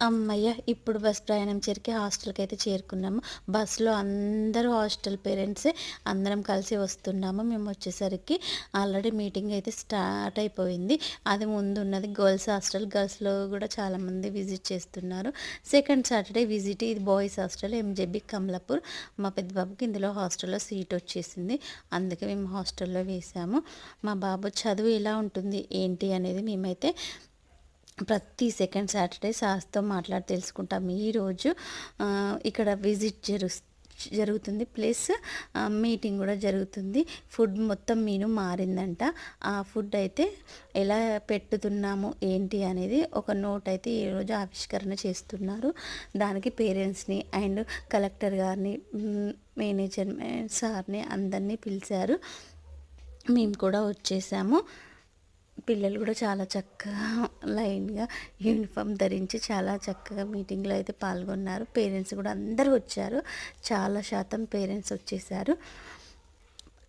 అమ్మయ్య! ఇప్పుడు బస్ ప్రయాణం చేరికే హాస్టల్‌కి అయితే చేరుకున్నాము. బస్సులో అందరూ హాస్టల్ పేరెంట్సే అందరం కలిసి వస్తున్నాము. మేము వచ్చేసరికి ఆల్రెడీ మీటింగ్ అయితే స్టార్ట్ అయిపోయింది. అది ముందు ఉన్నది గర్ల్స్ హాస్టల్. గర్ల్స్‌లో కూడా చాలామంది విజిట్ చేస్తున్నారు. సెకండ్ సాటర్డే విజిట్ ఇది బాయ్స్ హాస్టల్ ఎంజేబీ కమలాపూర్. మా పెద్ద బాబుకి ఇందులో హాస్టల్‌లో సీట్ వచ్చేసింది. అందుకే మేము హాస్టల్‌లో వేసాము. మా బాబు చదువు ఎలా ఉంటుంది ఏంటి అనేది మేమైతే ప్రతి సెకండ్ సాటర్డే సాస్తో మాట్లాడి తెలుసుకుంటాం. ఈరోజు ఇక్కడ విజిట్ జరుగు జరుగుతుంది. ప్లస్ మీటింగ్ కూడా జరుగుతుంది. ఫుడ్ మొత్తం మీను మారిందంట. ఆ ఫుడ్ అయితే ఎలా పెట్టుతున్నాము ఏంటి అనేది ఒక నోట్ అయితే ఈరోజు ఆవిష్కరణ చేస్తున్నారు. దానికి పేరెంట్స్ని అండ్ కలెక్టర్ గారిని మేనేజర్ సార్ని అందరినీ పిలిచారు. మేము కూడా వచ్చేసాము. పిల్లలు కూడా చాలా చక్కగా లైన్గా యూనిఫామ్ ధరించి చాలా చక్కగా మీటింగ్లో అయితే పాల్గొన్నారు. పేరెంట్స్ కూడా అందరూ వచ్చారు. చాలా శాతం పేరెంట్స్ వచ్చేసారు.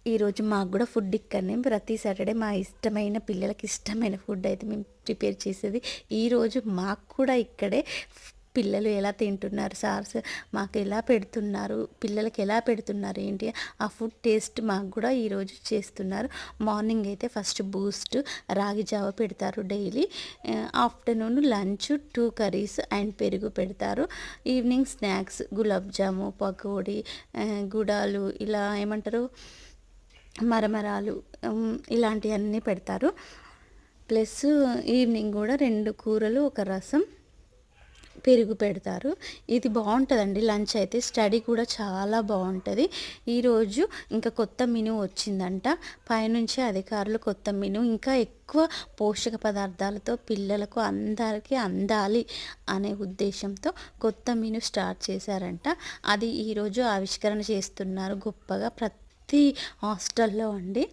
ఈరోజు మాకు కూడా ఫుడ్ ఇక్కడనే. ప్రతి సాటర్డే మా ఇష్టమైన పిల్లలకి ఇష్టమైన ఫుడ్ అయితే మేము ప్రిపేర్ చేసేది. ఈరోజు మాకు కూడా ఇక్కడే పిల్లలు ఎలా తింటున్నారు సార్స్? మాకు ఎలా పెడుతున్నారు? పిల్లలకి ఎలా పెడుతున్నారు ఏంటి? ఆ ఫుడ్ టేస్ట్ మాకు కూడా ఈరోజు చేస్తున్నారు. మార్నింగ్ అయితే ఫస్ట్ బూస్ట్ రాగి జావ పెడతారు daily. Afternoon lunch two curries and పెరుగు పెడతారు. ఈవినింగ్ స్నాక్స్ గులాబ్ జాము పకోడీ గుడాలు ఇలా ఏమంటారు? మరమరాలు ఇలాంటివన్నీ పెడతారు. ప్లస్ ఈవినింగ్ కూడా రెండు కూరలు ఒక రసం పెరుగు పెడతారు. ఇది బాగుంటుందండి. లంచ్ అయితే స్టడీ కూడా చాలా బాగుంటుంది. ఈరోజు ఇంకా కొత్త మెను వచ్చిందంట. పైనుంచి అధికారులు కొత్త మెను ఇంకా ఎక్కువ పోషక పదార్థాలతో పిల్లలకు అందరికీ అందాలి అనే ఉద్దేశంతో కొత్త మెను స్టార్ట్ చేశారంట. అది ఈరోజు ఆవిష్కరణ చేస్తున్నారు గొప్పగా ప్రతి హాస్టల్లో అండి.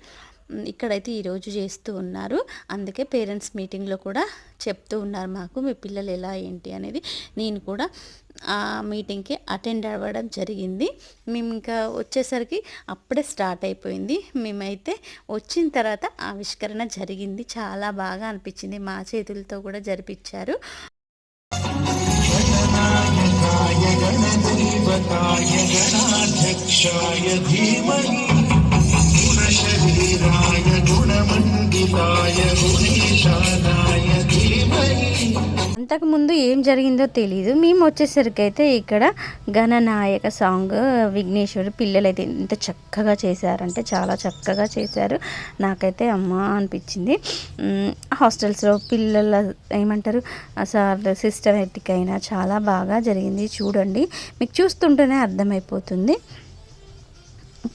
ఇక్కడైతే ఈరోజు చేస్తూ ఉన్నారు. అందుకే పేరెంట్స్ మీటింగ్లో కూడా చెప్తూ ఉన్నారు మాకు మీ పిల్లలు ఎలా ఏంటి అనేది. నేను కూడా ఆ మీటింగ్కి అటెండ్ అవ్వడం జరిగింది. మేము ఇంకా వచ్చేసరికి అప్పుడే స్టార్ట్ అయిపోయింది. మేమైతే వచ్చిన తర్వాత ఆవిష్కరణ జరిగింది. చాలా బాగా అనిపించింది. మా చేతులతో కూడా జరిపించారు. గణాధ్యక్షాయ ధీమహి జ్ఞాన గుణమండితాయ అంతకుముందు ఏం జరిగిందో తెలియదు మేము వచ్చేసరికి అయితే ఇక్కడ గణనాయక సాంగ్ విఘ్నేశ్వరు పిల్లలు అయితే ఎంత చక్కగా చేశారంటే చాలా చక్కగా చేశారు. నాకైతే అమ్మ అనిపించింది. హాస్టల్స్లో పిల్లల ఏమంటారు సార్ సిస్టమేటిక్ అయినా చాలా బాగా జరిగింది. చూడండి మీకు చూస్తుంటేనే అర్థమైపోతుంది.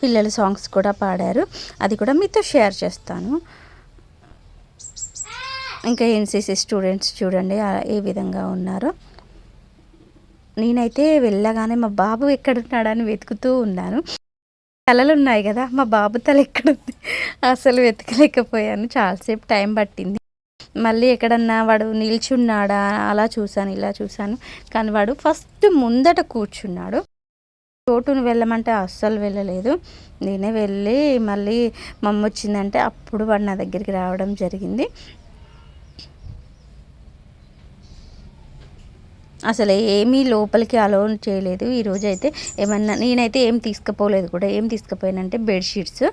పిల్లల సాంగ్స్ కూడా పాడారు. అది కూడా మీతో షేర్ చేస్తాను. ఇంకా ఎన్సీసీ స్టూడెంట్స్ చూడండి ఏ విధంగా ఉన్నారో. నేనైతే వెళ్ళగానే మా బాబు ఎక్కడున్నాడని వెతుకుతూ ఉన్నాను. తలలు ఉన్నాయి కదా మా బాబు తల ఎక్కడుంది? అసలు వెతకలేకపోయాను. చాలాసేపు టైం పట్టింది. మళ్ళీ ఎక్కడన్నా వాడు నిల్చున్నాడా? అలా చూశాను ఇలా చూశాను. కానీ వాడు ఫస్ట్ ముందట కూర్చున్నాడు. చోటును వెళ్ళమంటే అస్సలు వెళ్ళలేదు. నేనే వెళ్ళి మళ్ళీ మమ్మ వచ్చిందంటే అప్పుడు వాడు నా దగ్గరికి రావడం జరిగింది. అసలు ఏమీ లోపలికి అలౌన్ చేయలేదు. ఈరోజు అయితే ఏమన్నా నేనైతే ఏం తీసుకుపోలేదు కూడా. ఏం తీసుకుపోయానంటే బెడ్షీట్స్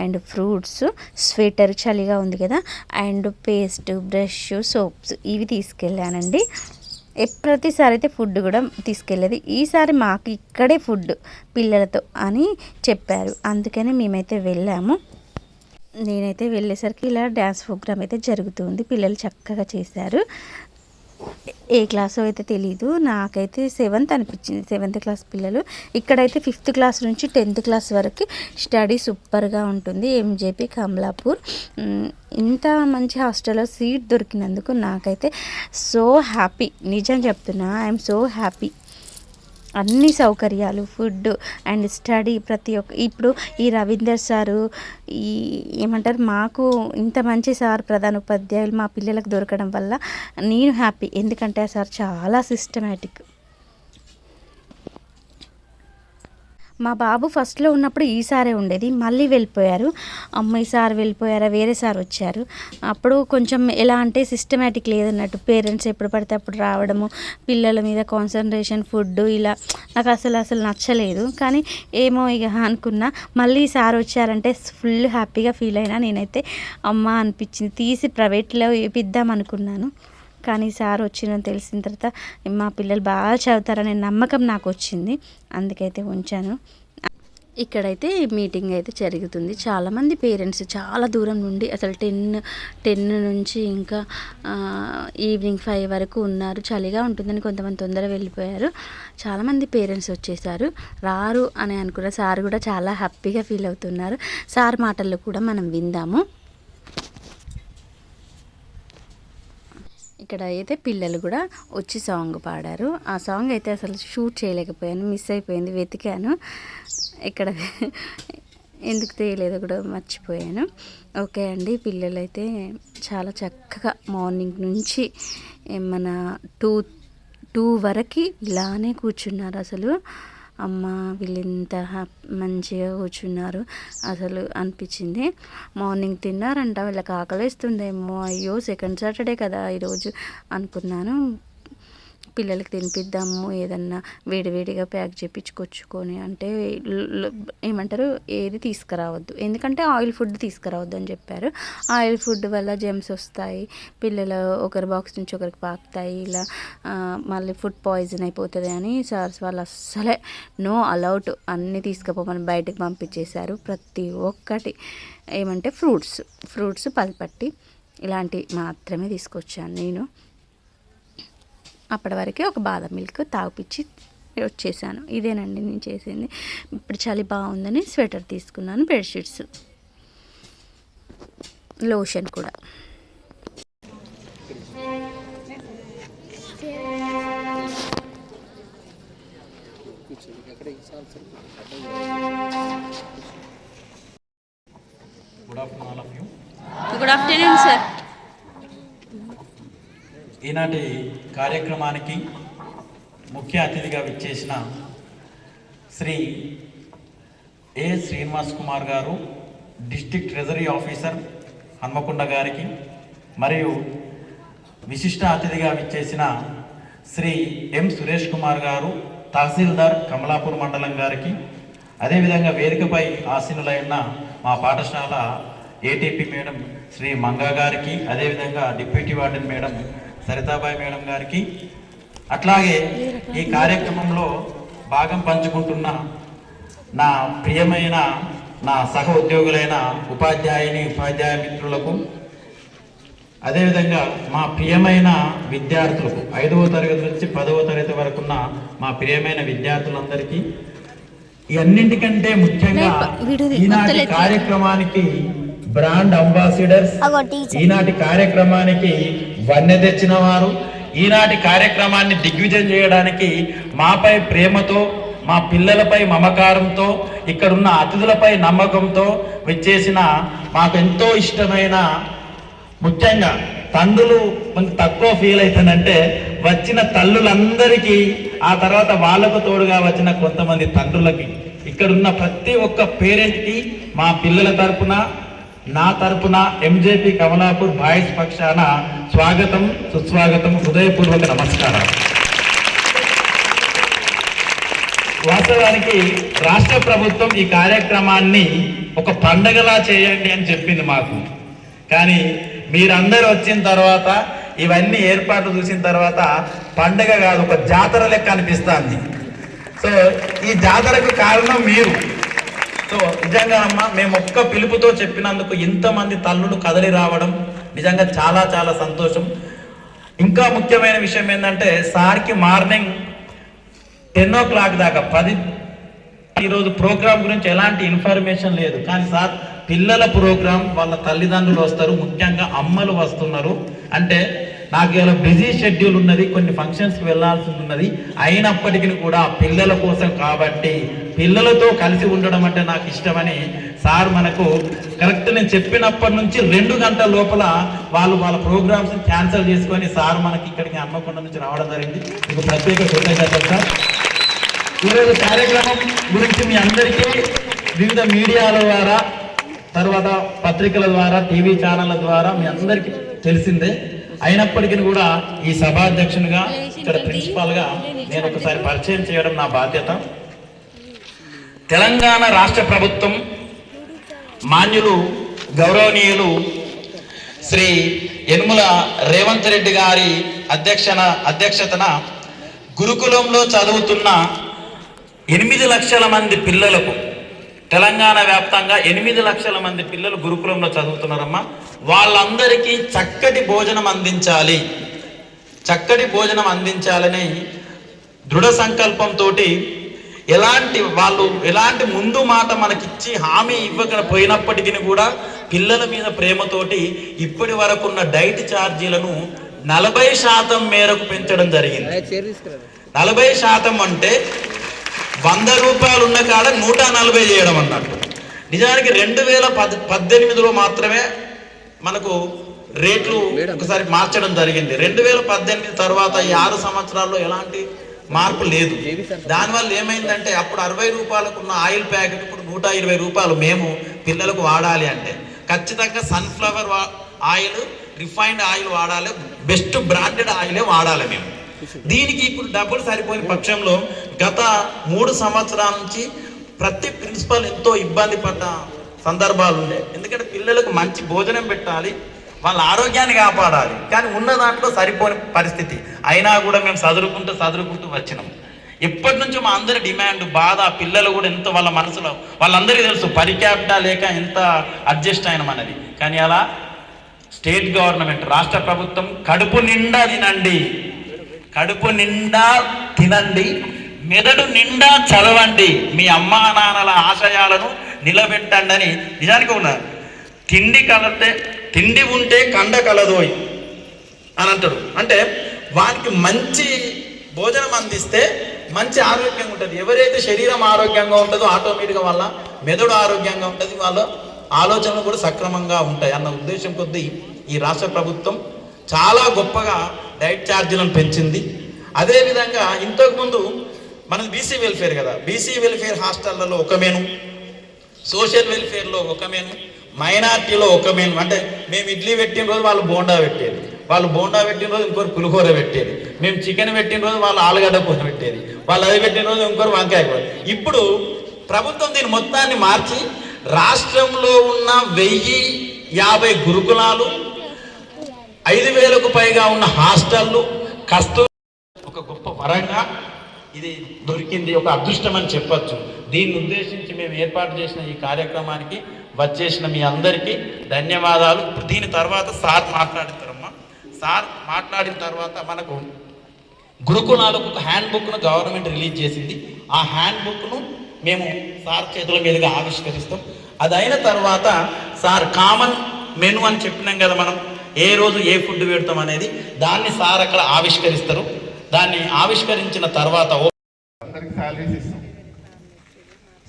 అండ్ ఫ్రూట్స్ స్వెటర్ చలిగా ఉంది కదా అండ్ పేస్ట్ బ్రష్ సోప్స్ ఇవి తీసుకెళ్ళానండి. ప్రతిసారి అయితే ఫుడ్ కూడా తీసుకెళ్ళేది. ఈసారి మాకు ఇక్కడే ఫుడ్ పిల్లలతో అని చెప్పారు. అందుకని మేమైతే వెళ్ళాము. నేనైతే వెళ్ళేసరికి ఇలా డ్యాన్స్ ప్రోగ్రామ్ అయితే జరుగుతుంది పిల్లలు చక్కగా చేశారు. ఏ క్లాసో అయితే తెలీదు నాకైతే సెవెంత్ అనిపించింది. సెవెంత్ క్లాస్ పిల్లలు. ఇక్కడైతే ఫిఫ్త్ క్లాస్ నుంచి టెన్త్ క్లాస్ వరకు స్టడీ సూపర్గా ఉంటుంది. ఎంజేపీ కమలాపూర్. ఇంత మంచి హాస్టల్లో సీట్ దొరికినందుకు నాకైతే సో హ్యాపీ. నిజం చెప్తున్నా ఐఎమ్ సో హ్యాపీ. అన్ని సౌకర్యాలు ఫుడ్ అండ్ స్టడీ ప్రతి ఒక్క ఇప్పుడు ఈ రవీందర్ సారు ఈ ఏమంటారు మాకు ఇంత మంచి సార్ ప్రధాన ఉపాధ్యాయులు మా పిల్లలకు దొరకడం వల్ల నేను హ్యాపీ ఎందుకంటే ఆ సార్ చాలా సిస్టమేటిక్ మా బాబు ఫస్ట్లో ఉన్నప్పుడు ఈ సారే ఉండేది. మళ్ళీ వెళ్ళిపోయారు. అమ్మ ఈ సార్ వెళ్ళిపోయారా? వేరే సార్ వచ్చారు. అప్పుడు కొంచెం ఎలా అంటే సిస్టమేటిక్ లేదన్నట్టు పేరెంట్స్ ఎప్పుడు పడితే అప్పుడు రావడము పిల్లల మీద కాన్సన్ట్రేషన్ ఫుడ్ ఇలా నాకు అసలు అసలు నచ్చలేదు. కానీ ఏమో ఇక అనుకున్నా మళ్ళీ ఈ సార్ వచ్చారంటే ఫుల్ హ్యాపీగా ఫీల్ అయినా నేనైతే అమ్మ అనిపించింది. తీసి ప్రైవేట్లో వేపిద్దాం అనుకున్నాను. కానీ సార్ వచ్చిందని తెలిసిన తర్వాత మా పిల్లలు బాగా చదువుతారనే నమ్మకం నాకు వచ్చింది అందుకైతే ఉంచాను. ఇక్కడైతే మీటింగ్ అయితే జరుగుతుంది. చాలామంది పేరెంట్స్ చాలా దూరం నుండి అసలు టెన్ టెన్ నుంచి ఇంకా ఈవినింగ్ ఫైవ్ వరకు ఉన్నారు. చలిగా ఉంటుందని కొంతమంది తొందరగా వెళ్ళిపోయారు. చాలామంది పేరెంట్స్ వచ్చేసారు. రారు అని అనుకున్న సార్ కూడా చాలా హ్యాపీగా ఫీల్ అవుతున్నారు. సార్ మాటల్లో కూడా మనం విందాము. ఇక్కడ అయితే పిల్లలు కూడా వచ్చి సాంగ్ పాడారు. ఆ సాంగ్ అయితే అసలు షూట్ చేయలేకపోయాను మిస్ అయిపోయింది వెతికాను. ఇక్కడ ఎందుకు తెలియలేదు కూడా మర్చిపోయాను. ఓకే అండి పిల్లలు అయితే చాలా చక్కగా మార్నింగ్ నుంచి మన టూ టూ వరకు ఇలానే కూర్చున్నారు అసలు. అమ్మ వీళ్ళు ఇంత మంచిగా కూర్చున్నారు. అసలు అనిపించింది. మార్నింగ్ తిన్నారంట వీళ్ళకి ఆకలిస్తుందేమో. అయ్యో సెకండ్ సాటర్డే కదా ఈరోజు అనుకున్నాను. పిల్లలకి తినిపిద్దాము ఏదన్నా వేడివేడిగా ప్యాక్ చేపించుకొచ్చుకొని అంటే ఏమంటారు ఏది తీసుకురావద్దు. ఎందుకంటే ఆయిల్ ఫుడ్ తీసుకురావద్దు అని చెప్పారు. ఆయిల్ ఫుడ్ వల్ల జెమ్స్ వస్తాయి పిల్లలు ఒకరి బాక్స్ నుంచి ఒకరికి పాకుతాయి ఇలా మళ్ళీ ఫుడ్ పాయిజన్ అయిపోతుంది అని సార్స్ వాళ్ళు అస్సలే నో అలౌట్ అన్నీ తీసుకుపోమని బయటకు పంపించేశారు ప్రతి ఒక్కటి. ఏమంటే ఫ్రూట్స్ ఫ్రూట్స్ పల్పట్టి ఇలాంటివి మాత్రమే తీసుకొచ్చాను నేను. అప్పటి వరకే ఒక బాదం మిల్క్ తాగిపిచ్చి వచ్చేసాను. ఇదేనండి నేను చేసింది. ఇప్పుడు చలి బాగుందని స్వెటర్ తీసుకున్నాను బెడ్షీట్స్ లోషన్ కూడా. గుడ్ ఆఫ్టర్నూన్ సార్ ఈనాటి కార్యక్రమానికి ముఖ్య అతిథిగా విచ్చేసిన శ్రీ ఏ శ్రీనివాస్ కుమార్ గారు డిస్టిక్ ట్రెజరీ ఆఫీసర్ హన్మకొండ గారికి మరియు విశిష్ట అతిథిగా విచ్చేసిన శ్రీ ఎం సురేష్ కుమార్ గారు తహసీల్దార్ కమలాపూర్ మండలం గారికి అదేవిధంగా వేదికపై ఆసీనులైన మా పాఠశాల ఏటీపీ మేడం శ్రీ మంగా గారికి అదేవిధంగా deputy warden madam Saritabai madam గారికి. అట్లాగే ఈ కార్యక్రమంలో భాగం పంచుకుంటున్న నా ప్రియమైన నా సహ ఉద్యోగులైన ఉపాధ్యాయుని ఉపాధ్యాయ మిత్రులకు అదేవిధంగా మా ప్రియమైన విద్యార్థులకు ఐదవ తరగతి నుంచి పదవ తరగతి వరకు ఉన్న మా ప్రియమైన విద్యార్థులందరికీ ఈ అన్నింటికంటే ముఖ్యంగా ఈనాటి కార్యక్రమానికి బ్రాండ్ అంబాసిడర్స్ ఈనాటి కార్యక్రమానికి వన్నె తెచ్చిన వారు ఈనాటి కార్యక్రమాన్ని దిగ్విజయం చేయడానికి మాపై ప్రేమతో మా పిల్లలపై మమకారంతో ఇక్కడున్న అతిథులపై నమ్మకంతో వచ్చేసిన మాకు ఎంతో ఇష్టమైన ముఖ్యంగా తండ్రులు కొంచెం తక్కువ ఫీల్ అవుతానంటే వచ్చిన తల్లులందరికీ ఆ తర్వాత వాళ్ళకు తోడుగా వచ్చిన కొంతమంది తండ్రులకి ఇక్కడున్న ప్రతి ఒక్క పేరెంట్కి మా పిల్లల తరపున నా తరపున ఎంజేపీ కమలాపూర్ బాయ్స్ పక్షాన స్వాగతం సుస్వాగతం హృదయపూర్వక నమస్కారం. వాస్తవానికి రాష్ట్ర ప్రభుత్వం ఈ కార్యక్రమాన్ని ఒక పండగలా చేయండి అని చెప్పింది మాకు. కానీ మీరందరూ వచ్చిన తర్వాత ఇవన్నీ ఏర్పాట్లు చూసిన తర్వాత పండగ కాదు ఒక జాతర లెక్క అనిపిస్తుంది. సో ఈ జాతరకు కారణం మీరు. సో నిజంగానమ్మా మేము ఒక్క పిలుపుతో చెప్పినందుకు ఇంతమంది తల్లులు కదలి రావడం నిజంగా చాలా చాలా సంతోషం. ఇంకా ముఖ్యమైన విషయం ఏంటంటే సార్కి మార్నింగ్ టెన్ ఓ క్లాక్ దాకా పది ఈరోజు ప్రోగ్రామ్ గురించి ఎలాంటి ఇన్ఫర్మేషన్ లేదు. కానీ సార్ పిల్లల ప్రోగ్రాం వాళ్ళ తల్లిదండ్రులు వస్తారు. ముఖ్యంగా అమ్మలు వస్తున్నారు. అంటే నాకు ఇలా బిజీ షెడ్యూల్ ఉన్నది కొన్ని ఫంక్షన్స్కి వెళ్ళాల్సి ఉన్నది. అయినప్పటికీ కూడా పిల్లల కోసం కాబట్టి పిల్లలతో కలిసి ఉండడం అంటే నాకు ఇష్టమని సార్ మనకు కరెక్ట్ నేను చెప్పినప్పటి నుంచి రెండు గంటల లోపల వాళ్ళు వాళ్ళ ప్రోగ్రామ్స్ క్యాన్సిల్ చేసుకొని సార్ మనకి ఇక్కడికి హన్మకొండ నుంచి రావడం జరిగింది. మీకు ప్రత్యేక కృతజ్ఞతలు సార్. ఈరోజు కార్యక్రమం గురించి మీ అందరికీ వివిధ మీడియాల ద్వారా తర్వాత పత్రికల ద్వారా టీవీ ఛానళ్ళ ద్వారా మీ అందరికీ తెలిసిందే. అయినప్పటికీ కూడా ఈ సభాధ్యక్షునిగా ఇక్కడ ప్రిన్సిపాల్గా నేను ఒకసారి పరిచయం చేయడం నా బాధ్యత. తెలంగాణ రాష్ట్ర ప్రభుత్వం మాన్యులు గౌరవనీయులు శ్రీ యనుమల రేవంత్ రెడ్డి గారి అధ్యక్షన అధ్యక్షతన గురుకులంలో చదువుతున్న ఎనిమిది లక్షల మంది పిల్లలకు తెలంగాణ వ్యాప్తంగా ఎనిమిది లక్షల మంది పిల్లలు గురుకులంలో చదువుతున్నారమ్మా. వాళ్ళందరికీ చక్కటి భోజనం అందించాలి. చక్కటి భోజనం అందించాలని దృఢ సంకల్పంతో ఎలాంటి వాళ్ళు ఎలాంటి ముందు మాట మనకిచ్చి హామీ ఇవ్వకపోయినప్పటికీ కూడా పిల్లల మీద ప్రేమతోటి ఇప్పటి వరకు ఉన్న డైట్ ఛార్జీలను నలభై శాతం మేరకు పెంచడం జరిగింది. నలభై శాతం అంటే వంద రూపాయలు ఉన్న కాడ నూట నలభై చేయడం అన్నట్టు. నిజానికి రెండు వేల పద్ పద్దెనిమిదిలో మాత్రమే మనకు రేట్లు ఒకసారి మార్చడం జరిగింది. రెండు వేల పద్దెనిమిది తర్వాత ఈ ఆరు సంవత్సరాల్లో ఎలాంటి మార్పు లేదు. దానివల్ల ఏమైందంటే అప్పుడు అరవై రూపాయలకు ఉన్న ఆయిల్ ప్యాకెట్ ఇప్పుడు నూట ఇరవై రూపాయలు మేము పిల్లలకు వాడాలి అంటే ఖచ్చితంగా సన్ఫ్లవర్ ఆయిల్ రిఫైన్డ్ ఆయిల్ వాడాలి బెస్ట్ బ్రాండెడ్ ఆయిలే వాడాలి మేము. దీనికి ఇప్పుడు డబ్బులు సరిపోయిన పక్షంలో గత మూడు సంవత్సరాల నుంచి ప్రతి ప్రిన్సిపల్ ఎంతో ఇబ్బంది పడ్డ సందర్భాలు ఉండే. ఎందుకంటే పిల్లలకు మంచి భోజనం పెట్టాలి వాళ్ళ ఆరోగ్యాన్ని కాపాడాలి. కానీ ఉన్న దాంట్లో సరిపోని పరిస్థితి. అయినా కూడా మేము చదువుకుంటూ చదువుకుంటూ వచ్చినాం. ఎప్పటి నుంచో మా అందరి డిమాండ్ బాధ పిల్లలు కూడా ఎంత వాళ్ళ మనసులో వాళ్ళందరికీ తెలుసు పరిక్యాపిటా లేక ఎంత అడ్జస్ట్ అయినాం మనది కానీ అలా స్టేట్ గవర్నమెంట్ రాష్ట్ర ప్రభుత్వం కడుపు నిండా తినండి. కడుపు నిండా తినండి. మెదడు నిండా చదవండి. మీ అమ్మా నాన్నల ఆశయాలను నిలబెట్టండి అని నిజానికి ఉన్నారు. తిండి కలతే తిండి ఉంటే కండ కలదోయ్ అని అంటాడు అంటే వానికి మంచి భోజనం అందిస్తే మంచి ఆరోగ్యంగా ఉంటుంది. ఎవరైతే శరీరం ఆరోగ్యంగా ఉంటుందో ఆటోమేటిక్గా వాళ్ళ మెదడు ఆరోగ్యంగా ఉంటుంది. వాళ్ళ ఆలోచనలు కూడా సక్రమంగా ఉంటాయి అన్న ఉద్దేశం కొద్దీ ఈ రాష్ట్ర ప్రభుత్వం చాలా గొప్పగా డైట్ ఛార్జీలను పెంచింది. అదేవిధంగా ఇంతకుముందు మనది బీసీ వెల్ఫేర్ కదా. బీసీ వెల్ఫేర్ హాస్టళ్ళలో ఒక మెను సోషల్ వెల్ఫేర్లో ఒక మెను మైనార్టీలో ఒక మెను అంటే మేము ఇడ్లీ పెట్టిన రోజు వాళ్ళు బోండా పెట్టేది. వాళ్ళు బోండా పెట్టిన రోజు ఇంకోరు పులిహోర పెట్టేది. మేము చికెన్ పెట్టిన రోజు వాళ్ళు ఆలుగడ్డ కూర పెట్టేది. వాళ్ళు అది పెట్టిన రోజు ఇంకోరు వంకాయ కూర. ఇప్పుడు ప్రభుత్వం దీని మొత్తాన్ని మార్చి రాష్ట్రంలో ఉన్న వెయ్యి యాభై గురుకులాలు ఐదు వేలకు పైగా ఉన్న హాస్టళ్ళు కస్తూ ఒక గొప్ప వరంగా ఇది దొరికింది. ఒక అదృష్టం అని చెప్పొచ్చు. దీన్ని ఉద్దేశించి మేము ఏర్పాటు చేసిన ఈ కార్యక్రమానికి వచ్చేసిన మీ అందరికీ ధన్యవాదాలు. ఇప్పుడు దీని తర్వాత సార్ మాట్లాడతారమ్మా. సార్ మాట్లాడిన తర్వాత మనకు గురుకులాలకు ఒక హ్యాండ్ బుక్ను గవర్నమెంట్ రిలీజ్ చేసింది. ఆ హ్యాండ్ బుక్ను మేము సార్ చేతుల మీదుగా ఆవిష్కరిస్తాం. అది అయిన తర్వాత సార్ కామన్ మెను అని చెప్పినాం కదా మనం. ఏ రోజు ఏ ఫుడ్ పెడతాం అనేది. దాన్ని సార్ అక్కడ ఆవిష్కరిస్తారు. దాన్ని ఆవిష్కరించిన తర్వాత అందరికి శాలరీస్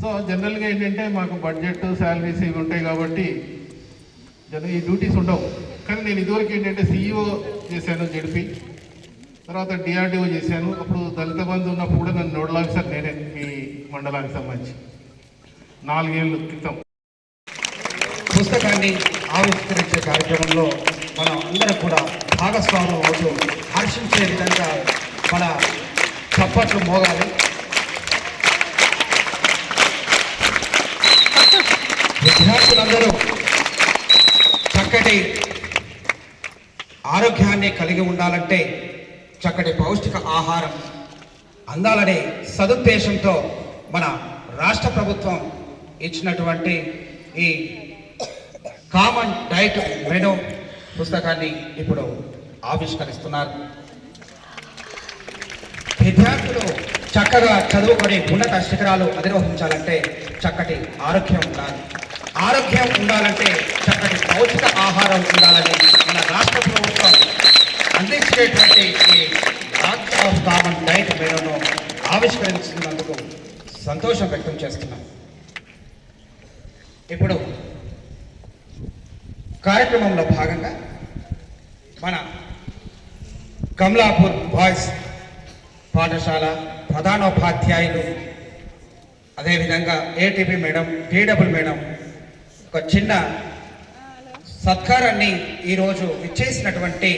సో జనరల్గా ఏంటంటే మాకు బడ్జెట్ శాలరీస్ ఇవి ఉంటాయి కాబట్టి జనరల్ ఈ డ్యూటీస్ ఉండవు. కానీ నేను ఇదివరకు ఏంటంటే సీఈఓ చేశాను జడిపి తర్వాత డిఆర్డిఓ చేశాను. అప్పుడు దళిత బంధు ఉన్నప్పుడు కూడా నన్ను నోడల్ ఆఫీసర్ నేనే మీ మండలానికి సంబంధించి. నాలుగేళ్ళ క్రితం. పుస్తకాన్ని ఆవిష్కరించే కార్యక్రమంలో మనం అందరం కూడా భాగస్వామ్యం అవుతూ హర్షించే విధంగా మన చప్పట్లు మోగాలి. విద్యార్థులందరూ చక్కటి ఆరోగ్యాన్ని కలిగి ఉండాలంటే చక్కటి పౌష్టిక ఆహారం అందాలనే సదుద్దేశంతో మన రాష్ట్ర ప్రభుత్వం ఇచ్చినటువంటి ఈ కామన్ డైట్ మెను పుస్తకాన్ని ఇప్పుడు ఆవిష్కరిస్తున్నారు. విద్యార్థులు చక్కగా చదువుకొని ఉన్నత శిఖరాలు అధిరోహించాలంటే చక్కటి ఆరోగ్యం ఉండాలి. ఆరోగ్యం ఉండాలంటే చక్కటి పౌష్టిక ఆహారం ఉండాలని మన రాష్ట్ర ప్రభుత్వం అందించినటువంటి ఈ డాక్టర్ ఆఫ్ కామన్ డైట్ మెనూను ఆవిష్కరించినందుకు సంతోషం వ్యక్తం చేస్తున్నాం. ఇప్పుడు కార్యక్రమంలో భాగంగా మన కమలాపూర్ బాయ్స్ పాఠశాల ప్రధానోపాధ్యాయులు అదేవిధంగా ఏటీపీ మేడం టీడబుల్ మేడం ఒక చిన్న సత్కారాన్ని ఈరోజు విచ్చేసినటువంటి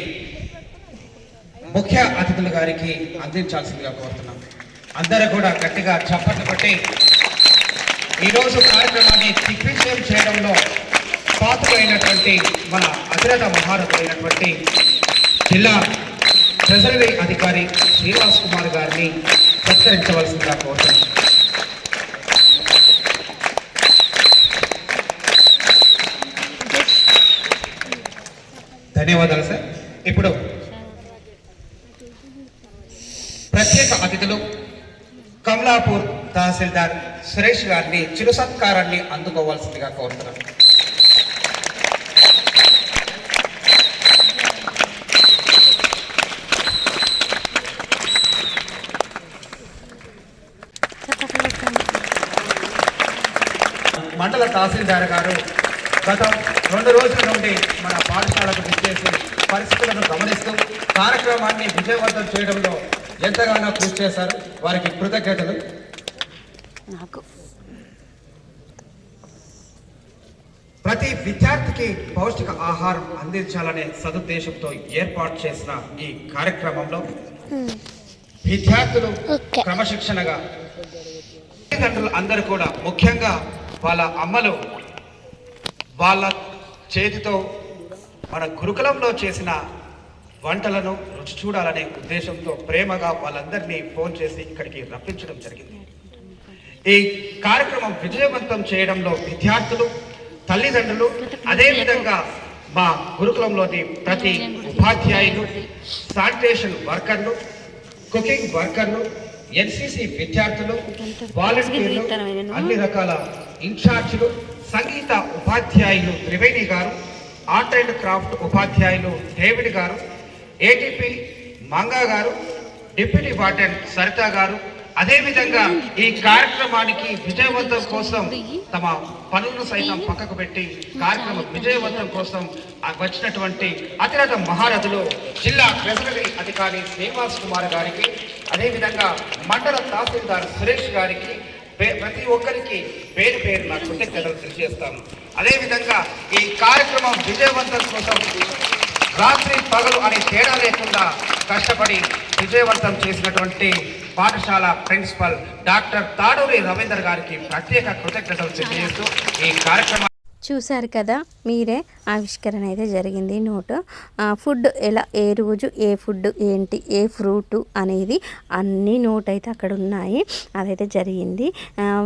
ముఖ్య అతిథుల గారికి అందించాల్సిందిగా కోరుతున్నాం. అందరూ కూడా గట్టిగా చప్పట్లు కొట్టి ఈరోజు కార్యక్రమాన్ని దిగ్విజయం చేయడంలో పాత్రైనటువంటి మన అతిరథ మహారథులైనటువంటి జిల్లా ట్రెజరీ అధికారి శ్రీనివాస్ కుమార్ గారిని సత్కరించవలసిందిగా కోరుతున్నాం. ధన్యవాదాలు సార్. ఇప్పుడు ప్రత్యేక అతిథులు కమలాపూర్ తహసీల్దార్ సురేష్ గారిని చిరు సత్కారాన్ని అందుకోవాల్సిందిగా కోరుతున్నాను మండల తహసీల్దార్ గారు గత రెండు రోజుల నుండి మన పాఠశాలకు విచ్చేసి పరిస్థితులను గమనిస్తూ కార్యక్రమాన్ని విజయవంతం చేయడంలో ఎంతగానో కృషి చేశారు. వారికి కృతజ్ఞతలు. నాకు ప్రతి విద్యార్థికి పౌష్టిక ఆహారం అందించాలనే సదుద్దేశంతో ఏర్పాటు చేసిన ఈ కార్యక్రమంలో విద్యార్థులు క్రమశిక్షణగా తల్లిదండ్రులు అందరూ కూడా ముఖ్యంగా వాళ్ళ అమ్మలు వాళ్ళ చేతితో మన గురుకులంలో చేసిన వంటలను రుచి చూడాలనే ఉద్దేశంతో ప్రేమగా వాళ్ళందరినీ ఫోన్ చేసి ఇక్కడికి రప్పించడం జరిగింది. ఈ కార్యక్రమం విజయవంతం చేయడంలో విద్యార్థులు తల్లిదండ్రులు అదేవిధంగా మా గురుకులంలోని ప్రతి ఉపాధ్యాయులు శానిటేషన్ వర్కర్లు కుకింగ్ వర్కర్లు ఎన్సిసి విద్యార్థులు వాలంటీర్లు అన్ని రకాల ఇన్ఛార్జీలు సంగీత ఉపాధ్యాయులు త్రివేణి గారు ఆర్ట్ అండ్ క్రాఫ్ట్ ఉపాధ్యాయులు డేవిడ్ గారు ఏటీపీ మంగా గారు డిప్యూటీ వార్డెన్ సరిత గారు. అదేవిధంగా ఈ కార్యక్రమానికి విజయవంతం కోసం తమ పనులను సైతం పక్కకు పెట్టి కార్యక్రమం విజయవంతం కోసం వచ్చినటువంటి అతిరథ మహారథులు జిల్లా ట్రెజరీ అధికారి శ్రీనివాస్ కుమార్ గారికి అదేవిధంగా మండల తహసీల్దార్ సురేష్ గారికి ప్రతి ఒక్కరికి పేరు పేరు నా కృతజ్ఞతలు తెలియజేస్తాను. అదేవిధంగా ఈ కార్యక్రమం విజయవంతం కోసం రాత్రి పగలు అనే తేడా లేకుండా కష్టపడి విజయవంతం చేసినటువంటి పాఠశాల ప్రిన్సిపల్ డాక్టర్ తాడూరి రవీందర్ గారికి ప్రత్యేక కృతజ్ఞతలు తెలియజేస్తూ ఈ కార్యక్రమం చూశారు కదా మీరే ఆవిష్కరణ అయితే జరిగింది. నోట్ ఫుడ్ ఎలా ఏ రోజు ఏ ఫుడ్ ఏంటి ఏ ఫ్రూట్ అనేది అన్ని నోట్ అయితే అక్కడ ఉన్నాయి అదైతే జరిగింది.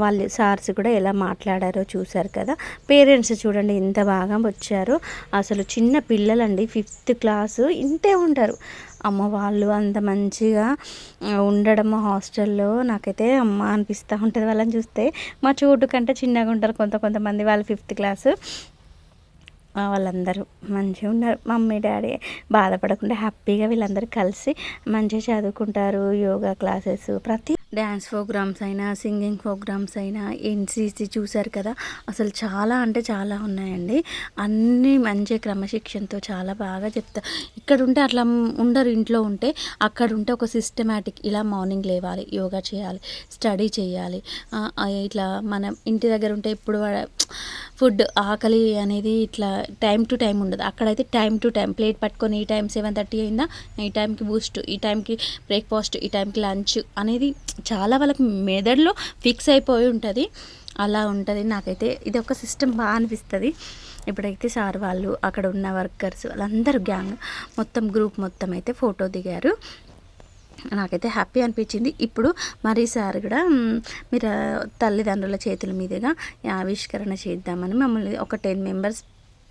వాళ్ళు సార్స్ కూడా ఎలా మాట్లాడారో చూశారు కదా. పేరెంట్స్ చూడండి ఎంత బాగా వచ్చారో. అసలు చిన్న పిల్లలండి ఫిఫ్త్ క్లాసు ఇంతే ఉంటారు. అమ్మ వాళ్ళు అంత మంచిగా ఉండడం హాస్టల్లో నాకైతే అమ్మ అనిపిస్తూ ఉంటుంది వాళ్ళని చూస్తే. మా చోటు కంటే చిన్నగా ఉంటారు కొంత కొంతమంది వాళ్ళు ఫిఫ్త్ క్లాసు. వాళ్ళందరూ మంచిగా ఉన్నారు. మమ్మీ డాడీ బాధపడకుండా హ్యాపీగా వీళ్ళందరూ కలిసి మంచిగా చదువుకుంటారు యోగా క్లాసెస్ ప్రతి డ్యాన్స్ ప్రోగ్రామ్స్ అయినా సింగింగ్ ప్రోగ్రామ్స్ అయినా ఎన్సీసీ చూశారు కదా అసలు చాలా అంటే చాలా ఉన్నాయండి. అన్నీ మంచి క్రమశిక్షణతో చాలా బాగా చెప్తా ఇక్కడ ఉంటే అట్లా ఉండరు ఇంట్లో ఉంటే అక్కడ ఉంటే ఒక సిస్టమేటిక్ ఇలా మార్నింగ్ లేవాలి యోగా చేయాలి స్టడీ చేయాలి ఇట్లా మనం ఇంటి దగ్గర ఉంటే ఇప్పుడు ఫుడ్ ఆకలి అనేది ఇట్లా టైం టు టైం ఉండదు. అక్కడైతే టైం టు టైం ప్లేట్ పట్టుకొని ఈ టైం సెవెన్ థర్టీ అయిందా ఈ టైంకి బూస్ట్ ఈ టైంకి బ్రేక్ఫాస్ట్ ఈ టైంకి లంచ్ అనేది చాలా వాళ్ళకి మెదడులో ఫిక్స్ అయిపోయి ఉంటుంది. అలా ఉంటుంది. నాకైతే ఇది ఒక సిస్టమ్ బాగా అనిపిస్తుంది. ఇప్పుడైతే సార్ వాళ్ళు అక్కడ ఉన్న వర్కర్స్ వాళ్ళందరూ గ్యాంగ్ మొత్తం గ్రూప్ మొత్తం అయితే ఫోటో దిగారు. నాకైతే హ్యాపీ అనిపించింది. ఇప్పుడు మరి సార్ కూడా మీరు తల్లిదండ్రుల చేతుల మీదుగా ఆవిష్కరణ చేద్దామని మమ్మల్ని ఒక టెన్ మెంబర్స్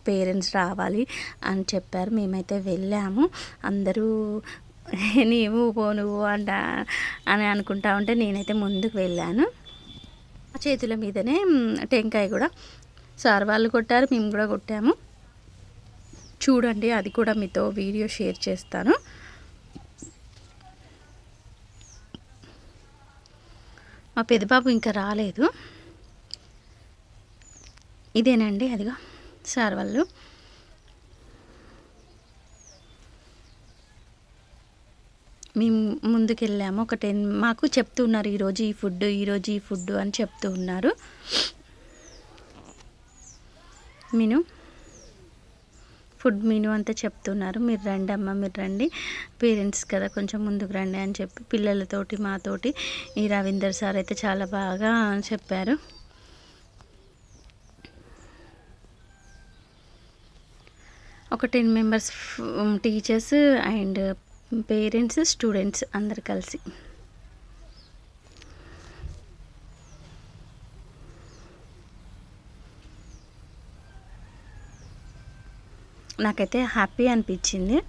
పేరెంట్స్ రావాలి అని చెప్పారు. మేమైతే వెళ్ళాము. అందరూ నీవు పో నువ్వు అంట అని అనుకుంటా ఉంటే నేనైతే ముందుకు వెళ్ళాను. ఆ చేతుల మీదనే టెంకాయ కూడా సార్ వాళ్ళు కొట్టారు మేము కూడా కొట్టాము. చూడండి అది కూడా మీతో వీడియో షేర్ చేస్తాను. మా పెద్దబాబు ఇంకా రాలేదు. ఇదేనండి అదిగో సార్ వాళ్ళు. మేము ముందుకెళ్ళాము. ఒక టెన్ మాకు చెప్తున్నారు ఈరోజు ఈ ఫుడ్ ఈరోజు ఈ ఫుడ్ అని చెప్తూ ఉన్నారు. మెను? ఫుడ్ మెను అంతా చెప్తున్నారు మీరు రండి అమ్మ మీరు రండి. పేరెంట్స్ కదా కొంచెం ముందుకు రండి అని చెప్పి పిల్లలతోటి మాతోటి ఈ రవీందర్ సార్ అయితే చాలా బాగా చెప్పారు. ఒక ten members teachers and parents students అందరు కలిసి. నాకైతే హ్యాపీ అనిపించింది.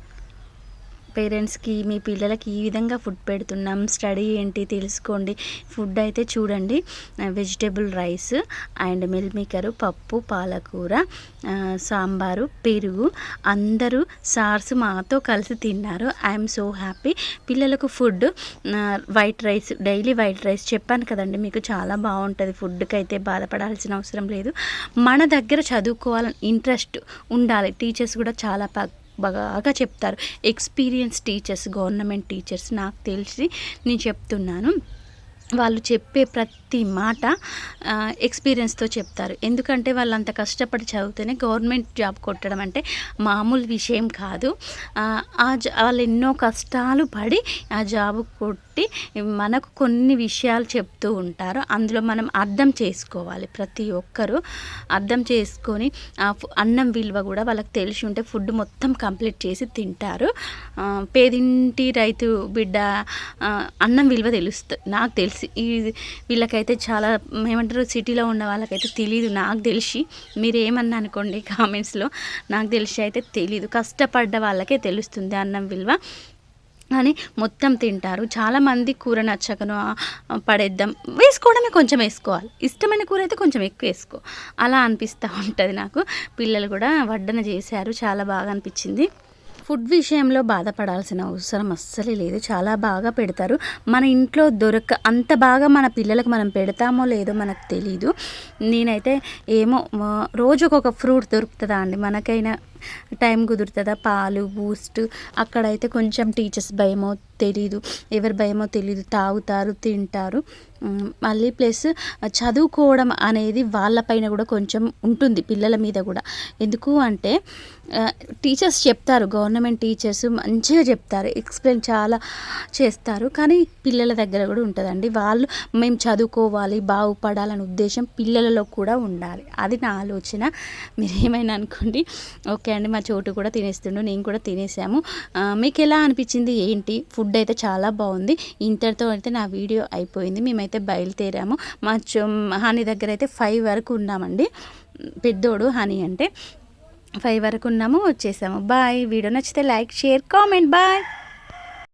పేరెంట్స్కి మీ పిల్లలకి ఈ విధంగా ఫుడ్ పెడుతున్నాం. స్టడీ ఏంటి తెలుసుకోండి. ఫుడ్ అయితే చూడండి. Vegetable rice and meal maker పప్పు పాలకూర సాంబారు పెరుగు అందరూ సార్స్ మాతో కలిసి తిన్నారు. ఐఎమ్ సో హ్యాపీ పిల్లలకు food white rice daily white rice చెప్పాను కదండి. మీకు చాలా బాగుంటుంది. ఫుడ్కి అయితే బాధపడాల్సిన అవసరం లేదు. మన దగ్గర చదువుకోవాలని ఇంట్రెస్ట్ ఉండాలి. టీచర్స్ కూడా చాలా ప- బాగా చెప్తారు. ఎక్స్పీరియన్స్ టీచర్స్ గవర్నమెంట్ టీచర్స్ నాకు తెలిసి నేను చెప్తున్నాను. వాళ్ళు చెప్పే ప్రతి మాట ఎక్స్పీరియన్స్తో చెప్తారు. ఎందుకంటే వాళ్ళు అంత కష్టపడి చదివితేనే గవర్నమెంట్ జాబ్ కొట్టడం అంటే మామూలు విషయం కాదు. ఆ, వాళ్ళు ఎన్నో కష్టాలు పడి ఆ జాబ్ కొట్టి మనకు కొన్ని విషయాలు చెప్తూ ఉంటారు. అందులో మనం అర్థం చేసుకోవాలి. ప్రతి ఒక్కరూ అర్థం చేసుకొని ఆ అన్నం విలువ కూడా వాళ్ళకి తెలిసి ఉంటే ఫుడ్ మొత్తం కంప్లీట్ చేసి తింటారు. పేదింటి రైతు బిడ్డ అన్నం విలువ తెలుస్తుంది నాకు తెలుసు. ఈ వీళ్ళకైతే చాలా ఏమంటారు సిటీలో ఉన్న వాళ్ళకైతే తెలియదు నాకు తెలిసి. మీరు ఏమన్నా అనుకోండి కామెంట్స్లో నాకు తెలిసి అయితే తెలీదు. కష్టపడ్డ వాళ్ళకే తెలుస్తుంది అన్నం విలువ. అని మొత్తం తింటారు. చాలామంది కూర నచ్చకను పడేద్దాం. వేసుకోవడమే కొంచెం వేసుకోవాలి. ఇష్టమైన కూర అయితే కొంచెం ఎక్కువ వేసుకో. అలా అనిపిస్తూ ఉంటుంది నాకు. పిల్లలు కూడా వడ్డన చేశారు. చాలా బాగా అనిపించింది. ఫుడ్ విషయంలో బాధపడాల్సిన అవసరం అస్సలే లేదు. చాలా బాగా పెడతారు. మన ఇంట్లో దొరక అంత బాగా మన పిల్లలకు మనం పెడతామో లేదో మనకు తెలీదు. నేనైతే ఏమో రోజు ఒక ఫ్రూట్ దొరుకుతుందా అండి? మనకైనా టైం కుదురుతుందా? పాలు బూస్ట్ అక్కడైతే కొంచెం టీచర్స్ భయమో తెలీదు ఎవరి భయమో తెలీదు తాగుతారు తింటారు. మళ్ళీ ప్లస్ చదువుకోవడం అనేది వాళ్ళపైన కూడా కొంచెం ఉంటుంది పిల్లల మీద కూడా. ఎందుకు అంటే టీచర్స్ చెప్తారు గవర్నమెంట్ టీచర్స్ మంచిగా చెప్తారు ఎక్స్ప్లెయిన్ చాలా చేస్తారు కానీ పిల్లల దగ్గర కూడా ఉంటుందండి. వాళ్ళు మేము చదువుకోవాలి బాగుపడాలనే ఉద్దేశం పిల్లలలో కూడా ఉండాలి. అది నా ఆలోచన. మీరు ఏమైనా అనుకోండి ఓకే అండి మా చోటు కూడా తినేస్తుండు నేను కూడా తినేసాము. మీకు ఎలా అనిపించింది ఏంటి? ఫుడ్ ఫుడ్ అయితే చాలా బాగుంది. ఇంతటితో అయితే నా వీడియో అయిపోయింది. మేమైతే బయలుదేరాము. మా చో హనీ దగ్గర అయితే ఫైవ్ వరకు ఉన్నామండి. పెద్దోడు హనీ అంటే. ఫైవ్ వరకు ఉన్నాము. వచ్చేసాము. బాయ్. వీడియో నచ్చితే లైక్ షేర్ కామెంట్. బాయ్.